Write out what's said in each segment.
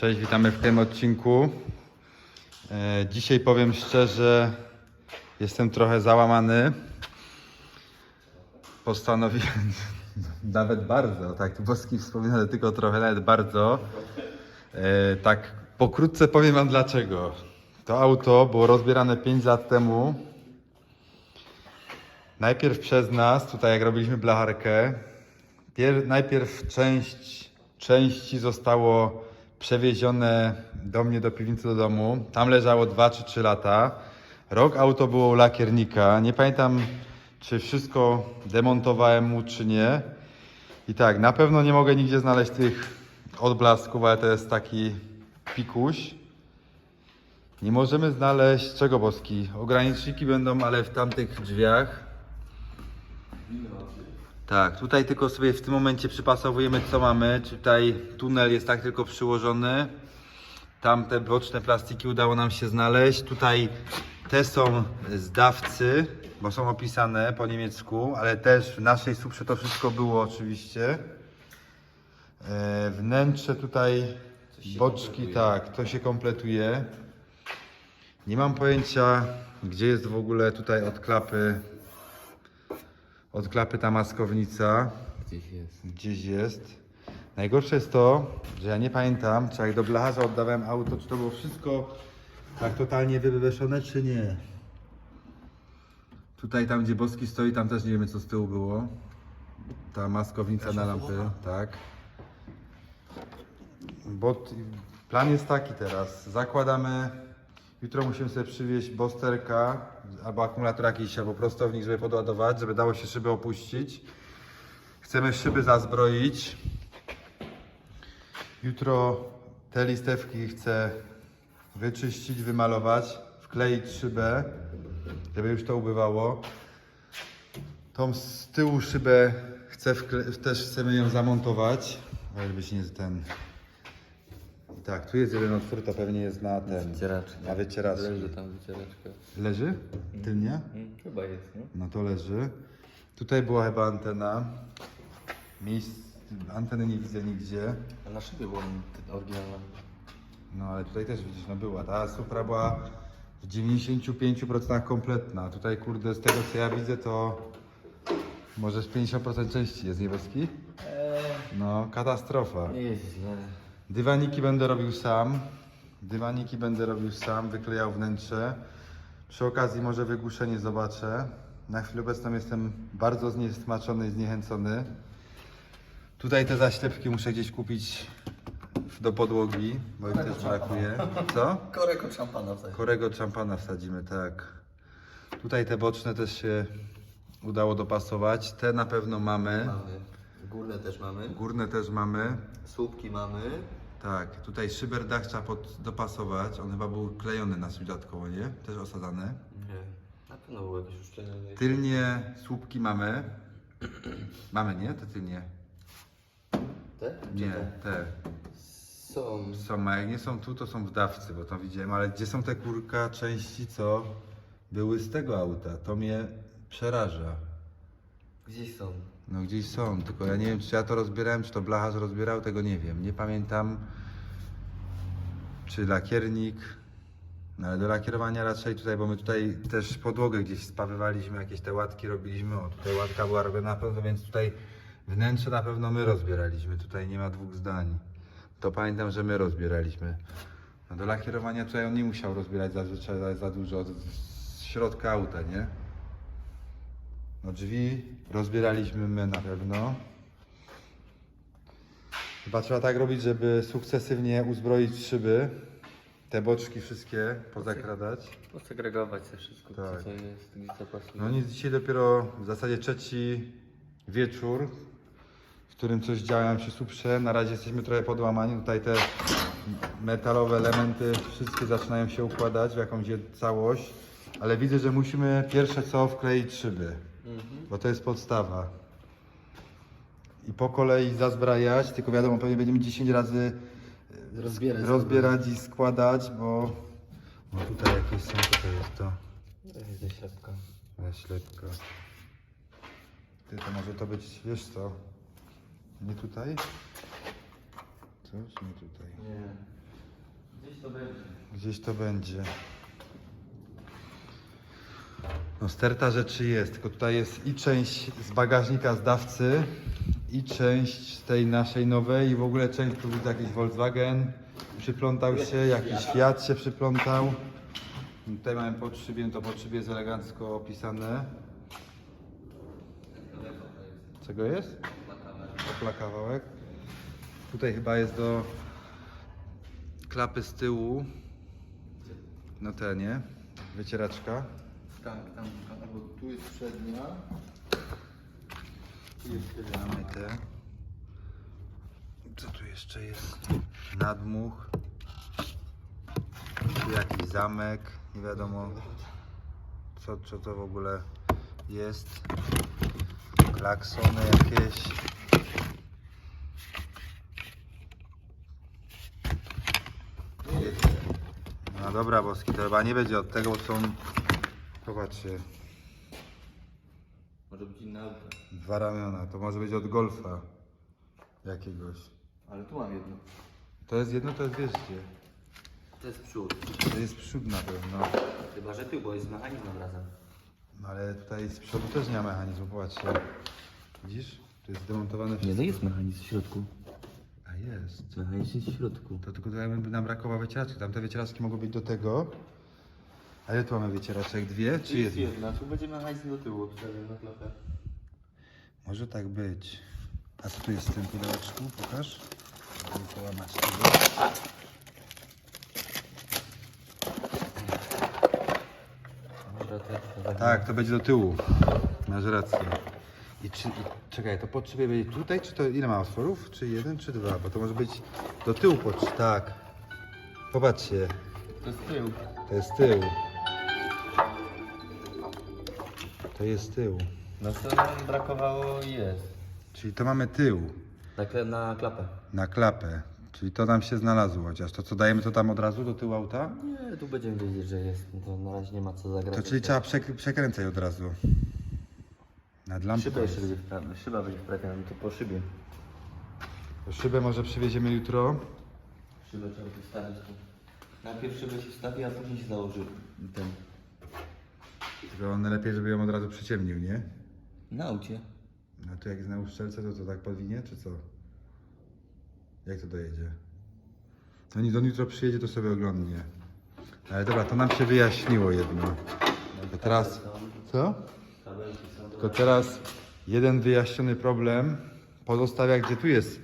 Cześć, witamy w tym odcinku. E, dzisiaj powiem szczerze, jestem trochę załamany. Postanowiłem, nawet bardzo, tak, Boski wspomina, ale tylko trochę, nawet bardzo. E, tak, pokrótce powiem Wam dlaczego. To auto było rozbierane 5 lat temu. Najpierw przez nas, tutaj jak robiliśmy blacharkę, Pier, najpierw część części zostało przewiezione do mnie do piwnicy do domu. Tam leżało 2 czy 3 lata. Rok auto było u lakiernika. Nie pamiętam, czy wszystko demontowałem mu, czy nie. I tak, na pewno nie mogę nigdzie znaleźć tych odblasków, ale to jest taki pikuś. Nie możemy znaleźć czego boski. Ograniczniki będą, ale w tamtych drzwiach. Tak, tutaj tylko sobie w tym momencie przypasowujemy co mamy. Tutaj tunel jest tak tylko przyłożony. Tam te boczne plastiki udało nam się znaleźć. Tutaj te są z dawcy, bo są opisane po niemiecku, ale też w naszej suprze to wszystko było oczywiście. E, wnętrze tutaj, boczki, tak, to się kompletuje. Nie mam pojęcia, gdzie jest w ogóle tutaj od klapy od klapy ta maskownica Gdzieś jest. gdzieś jest. Najgorsze jest to, że ja nie pamiętam, czy jak do blacharza oddawałem auto, czy to było wszystko tak totalnie wywyszone, czy nie. Tutaj, tam gdzie Boski stoi, tam też nie wiemy co z tyłu było. Ta maskownica na lampy, tak. Bo plan jest taki teraz. Zakładamy, jutro musimy sobie przywieźć bosterka albo akumulator jakiś, albo prostownik, żeby podładować, żeby dało się szyby opuścić. Chcemy szyby zazbroić. Jutro te listewki chcę wyczyścić, wymalować, wkleić szybę, żeby już to ubywało. Tą z tyłu szybę chcę też chcemy ją zamontować, żeby się nie ten... Tak, tu jest jeden otwór, to pewnie jest na ten, Wycieraczka. na wycieraczkę. Leży tam wycieraczka. Leży? Tylnie? Mm, chyba jest, no. No to leży. Tutaj była chyba antena. Miejsc, anteny nie widzę nigdzie. A na szybie była ten oryginalna. No ale tutaj też widzisz, no była. Ta supra była w 95% kompletna. Tutaj kurde, z tego co ja widzę, to może z 50% części jest niebieski. Eee, No, katastrofa. nie jest źle. Dywaniki będę robił sam. Dywaniki będę robił sam, wyklejał wnętrze. Przy okazji może wygłuszenie zobaczę. Na chwilę obecną jestem bardzo zniesmaczony i zniechęcony. Tutaj te zaślepki muszę gdzieś kupić do podłogi, bo ich też brakuje. Co? Korek od szampana w Korego szampana wsadzimy, tak. Tutaj te boczne też się udało dopasować. Te na pewno mamy. Mamy. Górne też mamy. Górne też mamy. Słupki mamy. Tak, tutaj szyber dach trzeba pod, dopasować. On chyba był klejony na dodatkowo, nie? Też osadzany. Nie. Na pewno było jakieś uszczelnione. Tylnie słupki mamy. Mamy, nie? Te tylnie. Te? Czy Nie, te? te. Są. Są, a jak nie są tu, to są w dawcy, bo to widziałem. Ale gdzie są te kurka części, co były z tego auta? To mnie przeraża. Gdzieś są. No gdzieś są, tylko ja nie wiem, czy ja to rozbierałem, czy to blacharz rozbierał, tego nie wiem. Nie pamiętam, czy lakiernik, no ale do lakierowania raczej tutaj, bo my tutaj też podłogę gdzieś spawywaliśmy, jakieś te łatki robiliśmy, o tutaj łatka była robiona na pewno, więc tutaj wnętrze na pewno my rozbieraliśmy, tutaj nie ma dwóch zdań. To pamiętam, że my rozbieraliśmy. No do lakierowania tutaj on nie musiał rozbierać zazwyczaj za, za dużo z środka auta, nie? No drzwi rozbieraliśmy my na pewno. Chyba trzeba tak robić, żeby sukcesywnie uzbroić szyby. Te boczki wszystkie pozakradać. Posegregować te wszystko, Tak. co, co jest, gdzie co pasuje. No nic, dzisiaj dopiero w zasadzie trzeci wieczór, w którym coś działam przy suprze. Na razie jesteśmy trochę podłamani. Tutaj te metalowe elementy wszystkie zaczynają się układać w jakąś jed- całość. Ale widzę, że musimy pierwsze co wkleić szyby. Mhm. bo to jest podstawa. I po kolei zazbrajać, tylko wiadomo, pewnie będziemy 10 razy e, Rozbierać. rozbierać i składać, bo no tutaj jakieś są, tutaj jest to To jest zaślepka. ślepka. Ty, to może to być, wiesz co, nie tutaj? Coś, nie tutaj. Nie. Gdzieś to będzie. Gdzieś to będzie. No sterta rzeczy jest, tylko tutaj jest i część z bagażnika z dawcy, i część z tej naszej nowej, i w ogóle część tu widzę jakiś Volkswagen, przyplątał się, jakiś Fiat się przyplątał. Tutaj mamy pod szybiem, to pod szybie jest elegancko opisane. Czego jest? Opla kawałek. Tutaj chyba jest do klapy z tyłu. No te nie. Wycieraczka. Tak, tam, albo tu jest przednia. Mamy te. Co tu jeszcze jest? Nadmuch. Tu jakiś zamek. Nie wiadomo co, co to w ogóle jest. Klaksony jakieś. No dobra, boski, to chyba nie będzie od tego, bo są... Popatrzcie, Może być inna auto. Dwa ramiona, to może być od golfa jakiegoś. Ale tu mam jedno. To jest jedno, to jest wiesz gdzie. To jest przód. To jest przód na pewno. Chyba, że ty, bo jest z mechanizmem razem. No ale tutaj z przodu też nie ma mechanizmu, popatrzcie. Widzisz? To jest demontowane Nie, wszystko. no jest mechanizm w środku. A jest. Mechanizm jest w środku. To tylko tutaj by nam brakowało wycieraczki. Tam te wycieraczki mogą być do tego. A ile tu mamy wycieraczek? Dwie czy jest jedna? jedna, tu będzie mechanizm do tyłu obstawiony na klapę. Może tak być. A co tu jest w tym pudełeczku? Pokaż. Żeby połamać tego. Tak, Tak, to będzie do tyłu. Masz rację. I, czy, i czekaj, to pod szybie będzie tutaj, czy to ile ma otworów? Czy jeden, czy dwa? Bo to może być do tyłu pod Tak. Popatrzcie, To jest tył. to jest tył. To jest tył. No to nam brakowało i jest. Czyli to mamy tył Na, kle- na klapę. na klapę. Czyli to nam się znalazło chociaż. To co dajemy to tam od razu do tyłu auta? Nie, tu będziemy wiedzieć, że jest. No To na razie nie ma co zagrać. To czyli trzeba przek- przekręcać od razu. Nad lampką. Szyba jeszcze będzie wprawiona. Szyba będzie wprawiona, no to po szybie. Szybę może przywieziemy jutro. Szybę trzeba wystawić tu. Najpierw szybę się wstawi, a później się założy ten. Tylko on lepiej, żeby ją od razu przyciemnił, nie? Na aucie. No to jak jest na uszczelce, to to tak podwinie, czy co? Jak to dojedzie? No nic, on jutro przyjedzie, to sobie oglądnie. Ale dobra, to nam się wyjaśniło jedno. To teraz... Co? Tylko teraz jeden wyjaśniony problem pozostawia, gdzie tu jest.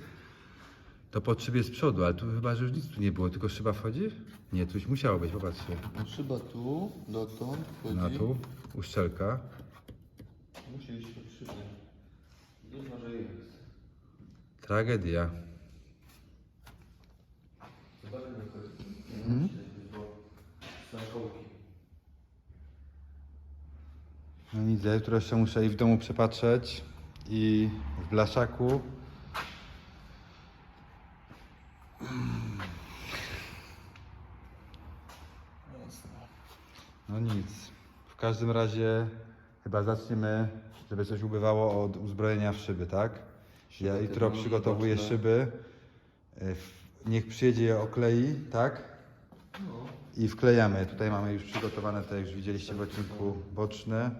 To pod szybie z przodu, ale tu chyba, że już nic tu nie było, tylko szyba wchodzi? Nie, już musiało być, popatrzcie. No, Szyba tu, dotąd wchodzi. No tu, uszczelka. Musi iść pod szybę. Gdzieś może jest. Tragedia. Zobaczymy jakoś. Mhm. Są kołki. No ja jutro jeszcze muszę i w domu przepatrzeć i w blaszaku. No nic. W każdym razie chyba zaczniemy, żeby coś ubywało od uzbrojenia w szyby, tak? Ja jutro przygotowuję szyby. W- Niech przyjedzie je oklei, tak? No. I wklejamy. Tutaj mamy już przygotowane te, już widzieliście w odcinku boczne.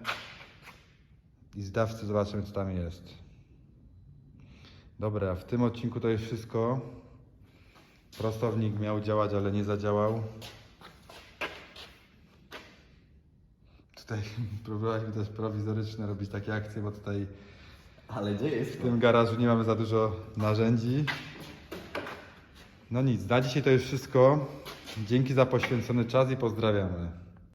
I z dawcy zobaczymy, co tam jest. Dobra, w tym odcinku to jest wszystko. Prostownik miał działać, ale nie zadziałał. Tutaj próbowaliśmy też prowizoryczne robić takie akcje, bo tutaj Ale gdzie jest? w tym garażu nie mamy za dużo narzędzi. No nic, na dzisiaj to już wszystko. Dzięki za poświęcony czas i pozdrawiamy.